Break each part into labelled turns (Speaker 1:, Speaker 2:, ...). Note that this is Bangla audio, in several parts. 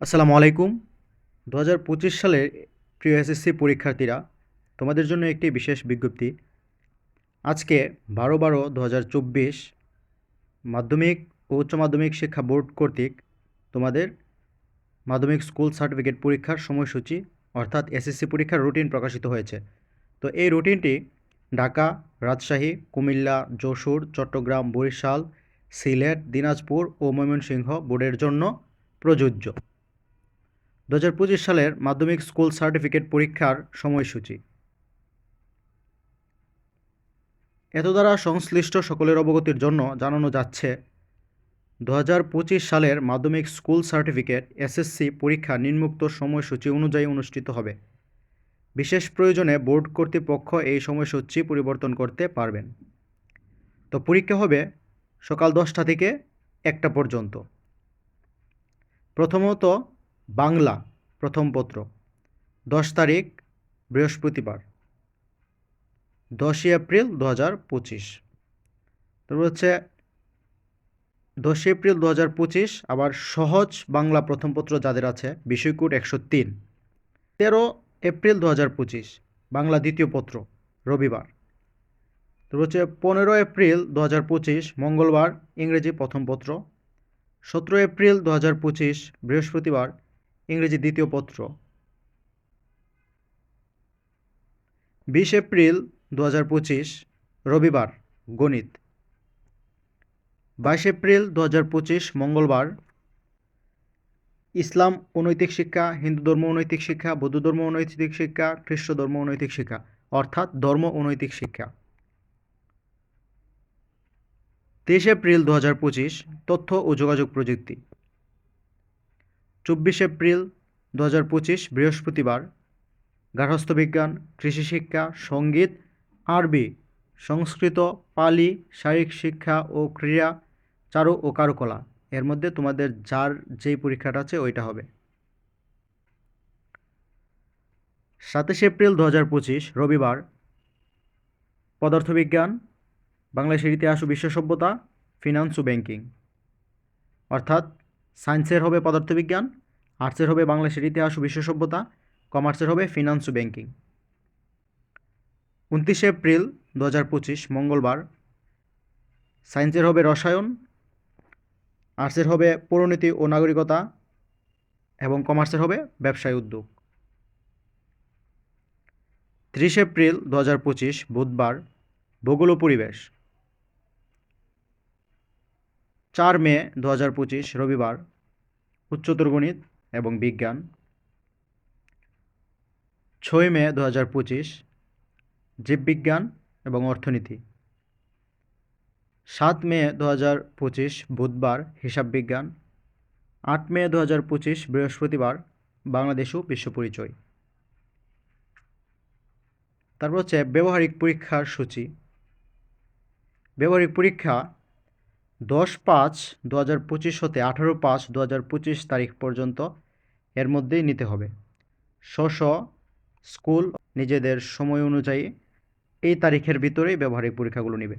Speaker 1: আসসালামু আলাইকুম। দু হাজার পঁচিশ সালের প্রিয় এসএসসি পরীক্ষার্থীরা, তোমাদের জন্য একটি বিশেষ বিজ্ঞপ্তি। আজকে বারো বারো দু হাজার চব্বিশ মাধ্যমিক ও উচ্চ মাধ্যমিক শিক্ষা বোর্ড কর্তৃক তোমাদের মাধ্যমিক স্কুল সার্টিফিকেট পরীক্ষার সময়সূচি, অর্থাৎ এসএসসি পরীক্ষার রুটিন প্রকাশিত হয়েছে। তো এই রুটিনটি ঢাকা, রাজশাহী, কুমিল্লা, যশোর, চট্টগ্রাম, বরিশাল, সিলেট, দিনাজপুর ও ময়মনসিংহ বোর্ডের জন্য প্রযোজ্য। দু হাজার পঁচিশ সালের মাধ্যমিক স্কুল সার্টিফিকেট পরীক্ষার সময়সূচি। এত দ্বারা সংশ্লিষ্ট সকলের অবগতির জন্য জানানো যাচ্ছে দু হাজার পঁচিশ সালের মাধ্যমিক স্কুল সার্টিফিকেট এসএসসি পরীক্ষা নিম্নোক্ত সময়সূচি অনুযায়ী অনুষ্ঠিত হবে। বিশেষ প্রয়োজনে বোর্ড কর্তৃপক্ষ এই সময়সূচি পরিবর্তন করতে পারবেন। তো পরীক্ষা হবে সকাল দশটা থেকে একটা পর্যন্ত। প্রথমত বাংলা প্রথম পত্র। দশ তারিখ, বৃহস্পতিবার। দশই এপ্রিল দু হাজার পঁচিশ। তারপর হচ্ছে দশই এপ্রিল দু হাজার পঁচিশ, আবার সহজ বাংলা প্রথম পত্র যাদের আছে বিষয়কূট একশো তিন। তেরো এপ্রিল দু হাজার পঁচিশ, বাংলা দ্বিতীয় পত্র, রবিবার। তারপর হচ্ছে পনেরো এপ্রিল দু হাজার পঁচিশ, মঙ্গলবার ইংরেজি প্রথম পত্র। সতেরো এপ্রিল দু হাজার পঁচিশ, বৃহস্পতিবার ইংরেজি দ্বিতীয় পত্র। বিশ এপ্রিল দু রবিবার, গণিত। বাইশ এপ্রিল দু মঙ্গলবার। ইসলাম অনৈতিক শিক্ষা, হিন্দু ধর্ম অনৈতিক শিক্ষা, বৌদ্ধ ধর্ম অনৈতিক শিক্ষা, খ্রিস্ট ধর্ম অনৈতিক শিক্ষা, অর্থাৎ ধর্ম অনৈতিক শিক্ষা। তেইশ এপ্রিল দু তথ্য ও যোগাযোগ প্রযুক্তি। চব্বিশ এপ্রিল দু হাজার পঁচিশ বৃহস্পতিবার গার্হস্থ্য বিজ্ঞান, কৃষি শিক্ষা, সংগীত, আরবি, সংস্কৃত, পালি, শারীরিক শিক্ষা ও ক্রীড়া, চারু ও কারুকলা। এর মধ্যে তোমাদের যার যেই পরীক্ষাটা আছে ওইটা হবে। সাতাশে এপ্রিল দু হাজার পঁচিশ, রবিবার। পদার্থবিজ্ঞান, বাংলাদেশের ইতিহাস ও বিশ্ব সভ্যতা, ফিনান্স ও ব্যাংকিং। অর্থাৎ সায়েন্সের হবে পদার্থবিজ্ঞান, আর্টসের হবে বাংলাদেশের ইতিহাস ও বিশ্ব সভ্যতা কমার্সের হবে ফিনান্স ও ব্যাংকিং। উনত্রিশে এপ্রিল দু হাজার পঁচিশ, মঙ্গলবার। সায়েন্সের হবে রসায়ন, আর্টসের হবে পৌরনীতি ও নাগরিকতা এবং কমার্সের হবে ব্যবসায় উদ্যোগ। ত্রিশ এপ্রিল দু হাজার পঁচিশ, বুধবার, ভূগোল ও পরিবেশ। চার মে দু হাজার পঁচিশ, রবিবার, উচ্চতর গণিত এবং বিজ্ঞান। ছয় মে দু হাজার পঁচিশ, জীববিজ্ঞান এবং অর্থনীতি। সাত মে দু হাজার পঁচিশ, বুধবার, হিসাব বিজ্ঞান। আট মে দু হাজার পঁচিশ, বৃহস্পতিবার, বাংলাদেশ ও বিশ্ব পরিচয়। তারপর হচ্ছে ব্যবহারিক পরীক্ষার সূচি। ব্যবহারিক পরীক্ষা দশ পাঁচ দু হাজার পঁচিশ হতে আঠারো পাঁচ দু হাজার পঁচিশ তারিখ পর্যন্ত এর মধ্যেই নিতে হবে। স্ব স্কুল নিজেদের সময় অনুযায়ী এই তারিখের ভিতরেই ব্যবহারিক পরীক্ষাগুলো নেবে।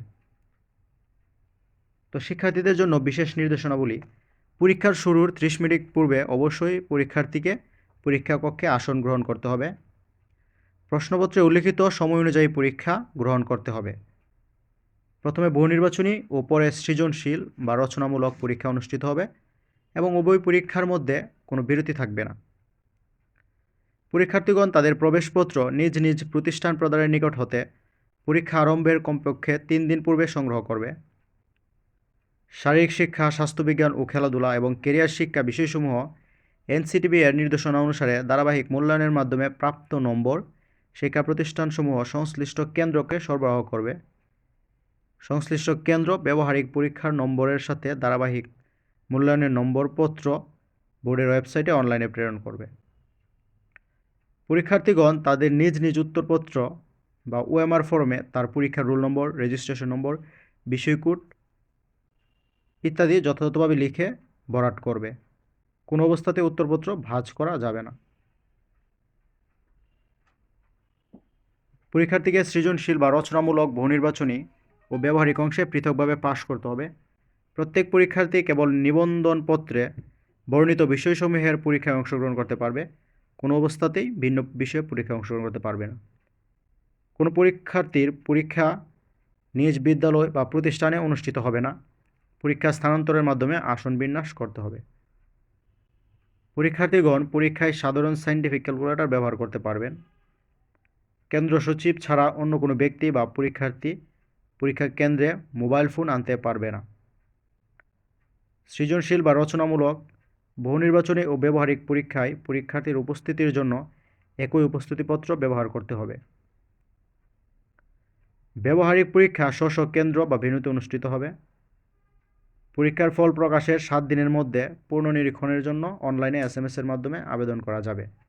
Speaker 1: তো শিক্ষার্থীদের জন্য বিশেষ নির্দেশনাবলী, পরীক্ষার শুরুর ত্রিশ মিনিট পূর্বে অবশ্যই পরীক্ষার্থীকে পরীক্ষা কক্ষে আসন গ্রহণ করতে হবে। প্রশ্নপত্রে উল্লিখিত সময় অনুযায়ী পরীক্ষা গ্রহণ করতে হবে। প্রথমে বহু নির্বাচনী ও পরে সৃজনশীল বা রচনামূলক পরীক্ষা অনুষ্ঠিত হবে এবং উভয় পরীক্ষার মধ্যে কোনো বিরতি থাকবে না। পরীক্ষার্থীগণ তাদের প্রবেশপত্র নিজ নিজ প্রতিষ্ঠান প্রদানের নিকট হতে পরীক্ষা আরম্ভের কমপক্ষে তিন দিন পূর্বে সংগ্রহ করবে। শারীরিক শিক্ষা, স্বাস্থ্যবিজ্ঞান ও খেলাধুলা এবং কেরিয়ার শিক্ষা বিষয়সমূহ এনসিটিবি এর নির্দেশনা অনুসারে ধারাবাহিক মূল্যায়নের মাধ্যমে প্রাপ্ত নম্বর, শিক্ষা প্রতিষ্ঠানসমূহ সংশ্লিষ্ট কেন্দ্রকে সরবরাহ করবে। সংশ্লিষ্ট কেন্দ্র ব্যবহারিক পরীক্ষার নম্বরের সাথে ধারাবাহিক মূল্যায়নের নম্বরপত্র বোর্ডের ওয়েবসাইটে অনলাইনে প্রেরণ করবে। পরীক্ষার্থীগণ তাদের নিজ নিজ উত্তরপত্র বা ওএমআর ফর্মে তার পরীক্ষার রোল নম্বর, রেজিস্ট্রেশন নম্বর, বিষয়কূট ইত্যাদি যথাযথভাবে লিখে বরাট করবে। কোনো অবস্থাতে উত্তরপত্র ভাজ করা যাবে না। পরীক্ষার্থীকে সৃজনশীল বা রচনামূলক বহুনির্বাচনী ও ব্যবহারিক অংশে পৃথকভাবে পাশ করতে হবে। প্রত্যেক পরীক্ষার্থী কেবল নিবন্ধনপত্রে বর্ণিত বিষয়সমূহের পরীক্ষায় অংশগ্রহণ করতে পারবে। কোনো অবস্থাতেই ভিন্ন বিষয়ে পরীক্ষায় অংশগ্রহণ করতে পারবে না। কোনো পরীক্ষার্থীর পরীক্ষা নিজ বিদ্যালয় বা প্রতিষ্ঠানে অনুষ্ঠিত হবে না। পরীক্ষা স্থানান্তরের মাধ্যমে আসন বিন্যাস করতে হবে। পরীক্ষার্থীগণ পরীক্ষায় সাধারণ সাইন্টিফিক ক্যালকুলেটর ব্যবহার করতে পারবেন। কেন্দ্র সচিব ছাড়া অন্য কোনো ব্যক্তি বা পরীক্ষার্থী পরীক্ষা কেন্দ্রে মোবাইল ফোন আনতে পারবে না। সৃজনশীল বা রচনামূলক বহু নির্বাচনী ও ব্যবহারিক পরীক্ষায় পরীক্ষার্থীর উপস্থিতির জন্য একই উপস্থিতিপত্র ব্যবহার করতে হবে। ব্যবহারিক পরীক্ষা স্ব কেন্দ্র বা ভেন্যুতে অনুষ্ঠিত হবে। পরীক্ষার ফল প্রকাশের সাত দিনের মধ্যে পূর্ণ নিরীক্ষণের জন্য অনলাইনে এস এর মাধ্যমে আবেদন করা যাবে।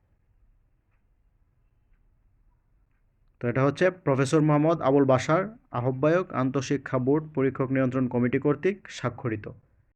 Speaker 1: তো এটা হচ্ছে প্রফেসর মোহাম্মদ আবুল বাসার আহ্বায়ক আন্তঃশিক্ষা বোর্ড পরীক্ষক নিয়ন্ত্রণ কমিটি কর্তৃক স্বাক্ষরিত।